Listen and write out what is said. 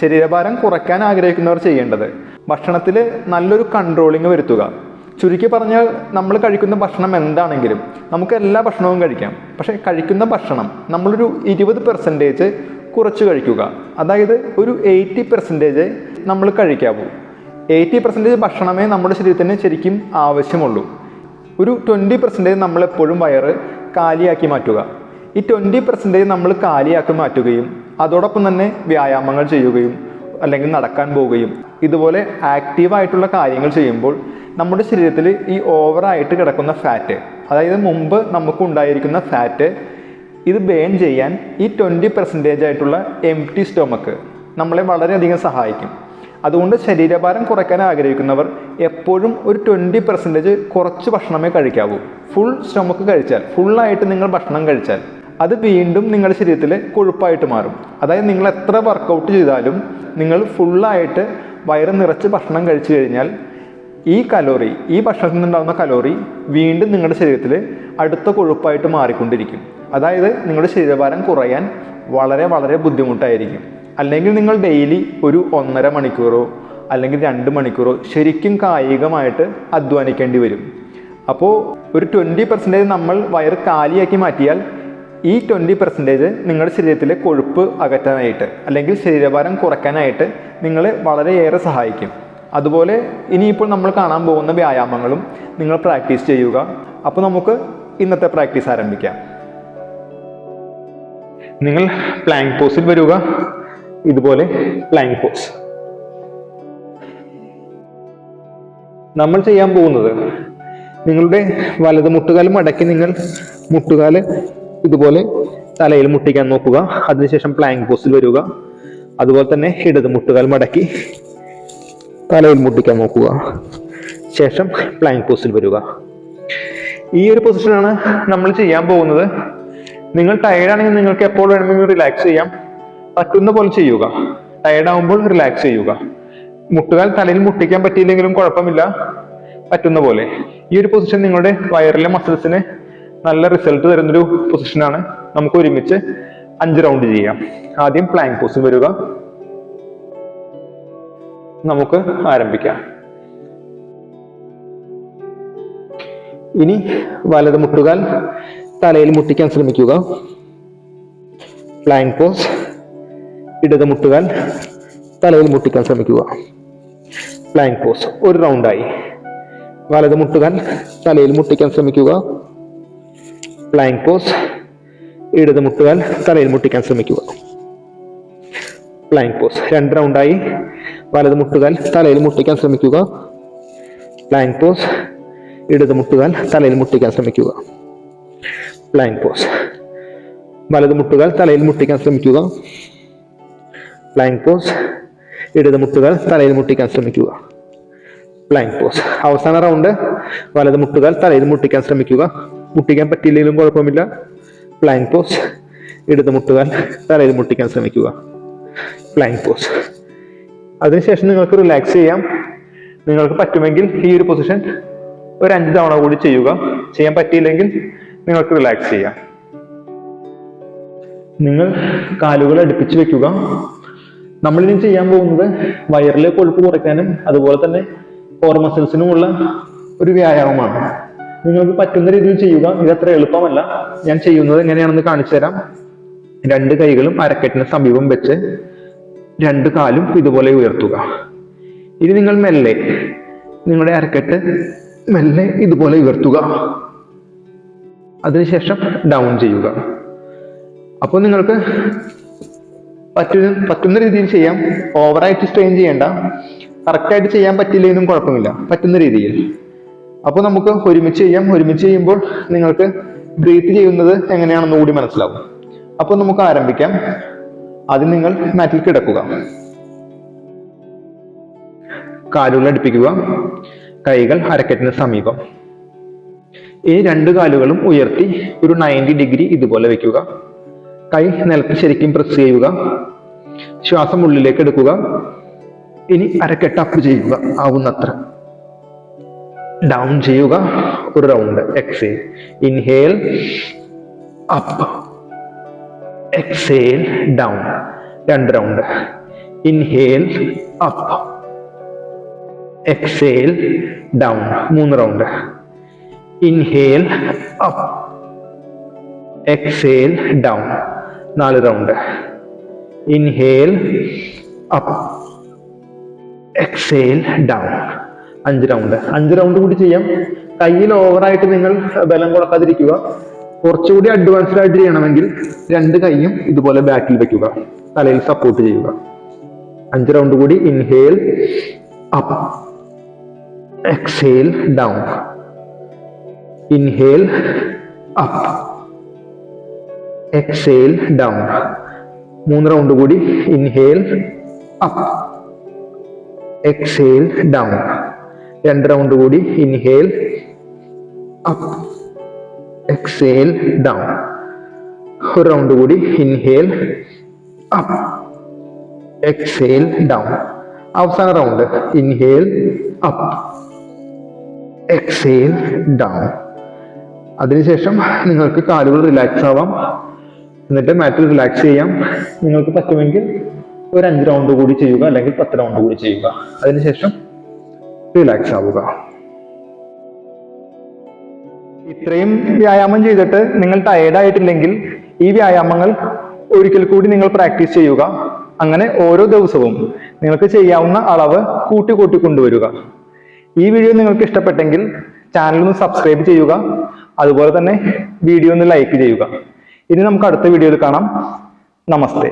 ശരീരഭാരം കുറയ്ക്കാൻ ആഗ്രഹിക്കുന്നവർ ചെയ്യേണ്ടത്. ഭക്ഷണത്തിൽ നല്ലൊരു കൺട്രോളിങ് വരുത്തുക. ചുരുക്കി പറഞ്ഞാൽ നമ്മൾ കഴിക്കുന്ന ഭക്ഷണം എന്താണെങ്കിലും നമുക്ക് എല്ലാ ഭക്ഷണവും കഴിക്കാം. പക്ഷേ കഴിക്കുന്ന ഭക്ഷണം നമ്മളൊരു ഇരുപത് പെർസെന്റേജ് കുറച്ച് കഴിക്കുക. അതായത് ഒരു എയ്റ്റി പെർസെന്റേജ് നമ്മൾ കഴിക്കാവൂ. എയ്റ്റി പെർസെന്റേജ് ഭക്ഷണമേ നമ്മുടെ ശരീരത്തിന് ശരിക്കും ആവശ്യമുള്ളൂ. ഒരു ട്വന്റി പെർസെന്റേജ് നമ്മളെപ്പോഴും വയറ് കാലിയാക്കി മാറ്റുക. ഈ ട്വന്റി പെർസെന്റേജ് നമ്മൾ കാലിയാക്കി മാറ്റുകയും അതോടൊപ്പം തന്നെ വ്യായാമങ്ങൾ ചെയ്യുകയും അല്ലെങ്കിൽ നടക്കാൻ പോവുകയും ഇതുപോലെ ആക്റ്റീവായിട്ടുള്ള കാര്യങ്ങൾ ചെയ്യുമ്പോൾ നമ്മുടെ ശരീരത്തിൽ ഈ ഓവറായിട്ട് കിടക്കുന്ന ഫാറ്റ് അതായത് മുമ്പ് നമുക്ക് ഉണ്ടായിരിക്കുന്ന ഫാറ്റ് ഇത് ബേൺ ചെയ്യാൻ ഈ ട്വന്റി പെർസെന്റേജ് ആയിട്ടുള്ള എം ടി സ്റ്റൊമക്ക് നമ്മളെ വളരെയധികം സഹായിക്കും. അതുകൊണ്ട് ശരീരഭാരം കുറയ്ക്കാൻ ആഗ്രഹിക്കുന്നവർ എപ്പോഴും ഒരു ട്വന്റി പെർസെന്റേജ് കുറച്ച് ഭക്ഷണമേ കഴിക്കാവൂ. ഫുൾ സ്റ്റൊമക്ക് കഴിച്ചാൽ ഫുള്ളായിട്ട് നിങ്ങൾ ഭക്ഷണം കഴിച്ചാൽ. അത് വീണ്ടും നിങ്ങളുടെ ശരീരത്തിൽ കൊഴുപ്പായിട്ട് മാറും. അതായത് നിങ്ങൾ എത്ര വർക്കൗട്ട് ചെയ്താലും നിങ്ങൾ ഫുള്ളായിട്ട് വയറ് നിറച്ച് ഭക്ഷണം കഴിച്ചു കഴിഞ്ഞാൽ ഈ കലോറി ഈ ഭക്ഷണത്തിൽ നിന്നുണ്ടാകുന്ന കലോറി വീണ്ടും നിങ്ങളുടെ ശരീരത്തിൽ അടുത്ത കൊഴുപ്പായിട്ട് മാറിക്കൊണ്ടിരിക്കും. അതായത് നിങ്ങളുടെ ശരീരഭാരം കുറയാൻ വളരെ വളരെ ബുദ്ധിമുട്ടായിരിക്കും. അല്ലെങ്കിൽ നിങ്ങൾ ഡെയിലി ഒരു ഒന്നര മണിക്കൂറോ അല്ലെങ്കിൽ രണ്ട് മണിക്കൂറോ ശരിക്കും കായികമായിട്ട് അധ്വാനിക്കേണ്ടി വരും. അപ്പോൾ ഒരു ട്വന്റി പെർസെന്റേജ് നമ്മൾ വയറ് കാലിയാക്കി മാറ്റിയാൽ ഈ ട്വന്റി പെർസെന്റേജ് നിങ്ങളുടെ ശരീരത്തിലെ കൊഴുപ്പ് അകറ്റാനായിട്ട് അല്ലെങ്കിൽ ശരീരഭാരം കുറയ്ക്കാനായിട്ട് നിങ്ങളെ വളരെയേറെ സഹായിക്കും. അതുപോലെ ഇനിയിപ്പോൾ നമ്മൾ കാണാൻ പോകുന്ന വ്യായാമങ്ങളും നിങ്ങൾ പ്രാക്ടീസ് ചെയ്യുക. അപ്പോൾ നമുക്ക് ഇന്നത്തെ പ്രാക്ടീസ് ആരംഭിക്കാം. നിങ്ങൾ പ്ലാങ്ക് പോസിൽ വരിക. ഇതുപോലെ പ്ലാങ്ക് പോസ് നമ്മൾ ചെയ്യാൻ പോകുന്നത് നിങ്ങളുടെ വലത് മുട്ടുകാൽ മടക്കി നിങ്ങൾ മുട്ടുകാൽ ഇതുപോലെ തലയിൽ മുട്ടിക്കാൻ നോക്കുക. അതിനുശേഷം പ്ലാങ്ക് പോസിൽ വരിക. അതുപോലെ തന്നെ ഇടത് മുട്ടുകാൽ മടക്കി തലയിൽ മുട്ടിക്കാൻ നോക്കുക. ശേഷം പ്ലാങ്ക് പോസിൽ വരിക. ഈ ഒരു പൊസിഷനാണ് നമ്മൾ ചെയ്യാൻ പോകുന്നത്. നിങ്ങൾ ടയർഡ് ആണെങ്കിൽ നിങ്ങൾക്ക് എപ്പോൾ വേണമെങ്കിലും റിലാക്സ് ചെയ്യാം. പറ്റുന്ന പോലെ ചെയ്യുക. ടയർഡ് ആകുമ്പോൾ റിലാക്സ് ചെയ്യുക. മുട്ടുകാൽ തലയിൽ മുട്ടിക്കാൻ പറ്റിയില്ലെങ്കിലും കുഴപ്പമില്ല. പറ്റുന്ന പോലെ. ഈ ഒരു പൊസിഷൻ നിങ്ങളുടെ വയറിലെ മസിൽസിന് നല്ല റിസൾട്ട് തരുന്നൊരു പൊസിഷനാണ് നമുക്ക് ഒരുമിച്ച് അഞ്ച് റൗണ്ട് ചെയ്യാം. ആദ്യം പ്ലാങ്ക് പോസ് വരിക. നമുക്ക് ആരംഭിക്കാം. ഇനി വലത് മുട്ടുകാൽ തലയിൽ മുട്ടിക്കാൻ ശ്രമിക്കുക. പ്ലാങ്ക് പോസ് ഇടത് മുട്ടുകാൽ തലയിൽ മുട്ടിക്കാൻ ശ്രമിക്കുക. പ്ലാങ്ക് പോസ് ഒരു റൗണ്ടായി വലത് മുട്ടുകാൽ തലയിൽ മുട്ടിക്കാൻ ശ്രമിക്കുക. പ്ലാങ്ക് പോസ് ഇടത് മുട്ടുകാൽ തലയിൽ മുട്ടിക്കാൻ ശ്രമിക്കുക. പ്ലാങ്ക് പോസ് രണ്ട് റൗണ്ടായി വലത് മുട്ടുകാൽ തലയിൽ മുട്ടിക്കാൻ ശ്രമിക്കുക. പ്ലാങ്ക് പോസ് ഇടത് മുട്ടുകാൽ തലയിൽ മുട്ടിക്കാൻ ശ്രമിക്കുക. പ്ലാങ്ക് പോസ് വലത് മുട്ടുകാൽ തലയിൽ മുട്ടിക്കാൻ ശ്രമിക്കുക. പ്ലാങ്ക് പോസ് ഇടത് മുട്ടുകാൽ തലയിൽ മുട്ടിക്കാൻ ശ്രമിക്കുക. പ്ലാങ്ക് പോസ് അവസാന റൗണ്ട് വലത് മുട്ടുകാൽ തലയിൽ മുട്ടിക്കാൻ ശ്രമിക്കുക. മുട്ടിക്കാൻ പറ്റിയില്ലെങ്കിലും കുഴപ്പമില്ല. പ്ലാങ്ക് പോസ് ഇടത് മുട്ടുകാൽ തലയിൽ മുട്ടിക്കാൻ ശ്രമിക്കുക. പ്ലാങ്ക് പോസ് അതിനുശേഷം നിങ്ങൾക്ക് റിലാക്സ് ചെയ്യാം. നിങ്ങൾക്ക് പറ്റുമെങ്കിൽ ഈ ഒരു പൊസിഷൻ ഒരു അഞ്ച് തവണ കൂടി ചെയ്യുക. ചെയ്യാൻ പറ്റിയില്ലെങ്കിൽ നിങ്ങൾക്ക് റിലാക്സ് ചെയ്യാം. നിങ്ങൾ കാലുകൾ അടുപ്പിച്ച് വെക്കുക. നമ്മളിനി ചെയ്യാൻ പോകുന്നത് വയറിലെ കൊഴുപ്പ് കുറയ്ക്കാനും അതുപോലെ തന്നെ കോർ മസിൽസിനുമുള്ള ഒരു വ്യായാമമാണ്. നിങ്ങൾക്ക് പറ്റുന്ന രീതിയിൽ ചെയ്യുക. ഇത് അത്ര എളുപ്പമല്ല. ഞാൻ ചെയ്യുന്നത് എങ്ങനെയാണെന്ന് കാണിച്ചു തരാം. രണ്ട് കൈകളും അരക്കെട്ടിന് സമീപം വെച്ച് രണ്ട് കാലും ഇതുപോലെ ഉയർത്തുക. ഇനി നിങ്ങൾ മെല്ലെ നിങ്ങളുടെ അരക്കെട്ട് മെല്ലെ ഇതുപോലെ ഉയർത്തുക. അതിനുശേഷം ഡൗൺ ചെയ്യുക. അപ്പോൾ നിങ്ങൾക്ക് പറ്റുന്ന പറ്റുന്ന രീതിയിൽ ചെയ്യാം. ഓവറായിട്ട് സ്ട്രെയിൻ ചെയ്യേണ്ട. കറക്റ്റായിട്ട് ചെയ്യാൻ പറ്റില്ലെങ്കിലും കുഴപ്പമില്ല. പറ്റുന്ന രീതിയിൽ. അപ്പോൾ നമുക്ക് ഒരുമിച്ച് ചെയ്യാം. ഒരുമിച്ച് ചെയ്യുമ്പോൾ നിങ്ങൾക്ക് ബ്രീത്ത് ചെയ്യുന്നത് എങ്ങനെയാണെന്ന് കൂടി മനസ്സിലാവും. അപ്പോൾ നമുക്ക് ആരംഭിക്കാം. ആദ്യം നിങ്ങൾ മാറ്റിൽ കിടക്കുക. കാലുകൾ അടുപ്പിക്കുക. കൈകൾ അരക്കെട്ടിന് സമീപം. ഈ രണ്ട് കാലുകളും ഉയർത്തി ഒരു നയന്റി ഡിഗ്രി ഇതുപോലെ വെക്കുക. കൈ നിലത്ത് ശരിക്കും പ്രസ് ചെയ്യുക. ശ്വാസം ഉള്ളിലേക്ക് എടുക്കുക. ഇനി അരക്കെട്ട് അപ്പ് ചെയ്യുക. ആവുന്നത്ര. ഡൗൺ ചെയ്യുക ഒരു round exhale inhale up exhale down രണ്ട് round inhale up exhale down മൂന്ന് round inhale up exhale down നാല് round inhale up exhale down അഞ്ച് റൗണ്ട് അഞ്ച് റൗണ്ട് കൂടി ചെയ്യാം. കയ്യിൽ ഓവറായിട്ട് നിങ്ങൾ ബലം കൊടുക്കാതിരിക്കുക കുറച്ചുകൂടി അഡ്വാൻസ്ഡ് ആയിട്ട് ചെയ്യണമെങ്കിൽ രണ്ട് കൈയും ഇതുപോലെ ബാക്കിൽ വെക്കുക. തലയിൽ സപ്പോർട്ട് ചെയ്യുക. അഞ്ച് റൗണ്ട് കൂടി inhale up exhale down inhale up exhale down മൂന്ന് റൗണ്ട് കൂടി ഇൻഹേൽ അപ്പ് എക്സേൽ ഡൗൺ രണ്ട് റൗണ്ട് കൂടി. ഇൻഹേൽ അപ്പ് എക്സേൽ ഡൗൺ ഒരു റൗണ്ട് കൂടി. ഇൻഹേൽ അപ്പ് എക്സേൽ ഡൗൺ അവസാന round inhale up exhale down അതിനുശേഷം നിങ്ങൾക്ക് കാലുകൾ റിലാക്സ് ആവാം. എന്നിട്ട് മാറ്റിൽ റിലാക്സ് ചെയ്യാം. നിങ്ങൾക്ക് പറ്റുമെങ്കിൽ ഒരു അഞ്ച് റൗണ്ട് കൂടി ചെയ്യുക അല്ലെങ്കിൽ പത്ത് റൗണ്ട് കൂടി ചെയ്യുക. അതിനുശേഷം റിലാക്സ് ആവുക ഇത്രയും വ്യായാമം ചെയ്തിട്ട് നിങ്ങൾ ടയേർഡ് ആയിട്ടില്ലെങ്കിൽ ഈ വ്യായാമങ്ങൾ ഒരിക്കൽ കൂടി നിങ്ങൾ പ്രാക്ടീസ് ചെയ്യുക. അങ്ങനെ ഓരോ ദിവസവും നിങ്ങൾക്ക് ചെയ്യാവുന്ന അളവ് കൂട്ടി കൂട്ടി കൊണ്ടുവരിക. ഈ വീഡിയോ നിങ്ങൾക്ക് ഇഷ്ടപ്പെട്ടെങ്കിൽ ചാനൽ ഒന്ന് സബ്സ്ക്രൈബ് ചെയ്യുക. അതുപോലെ തന്നെ വീഡിയോ ഒന്ന് ലൈക്ക് ചെയ്യുക. ഇനി നമുക്ക് അടുത്ത വീഡിയോയിൽ കാണാം. നമസ്തേ.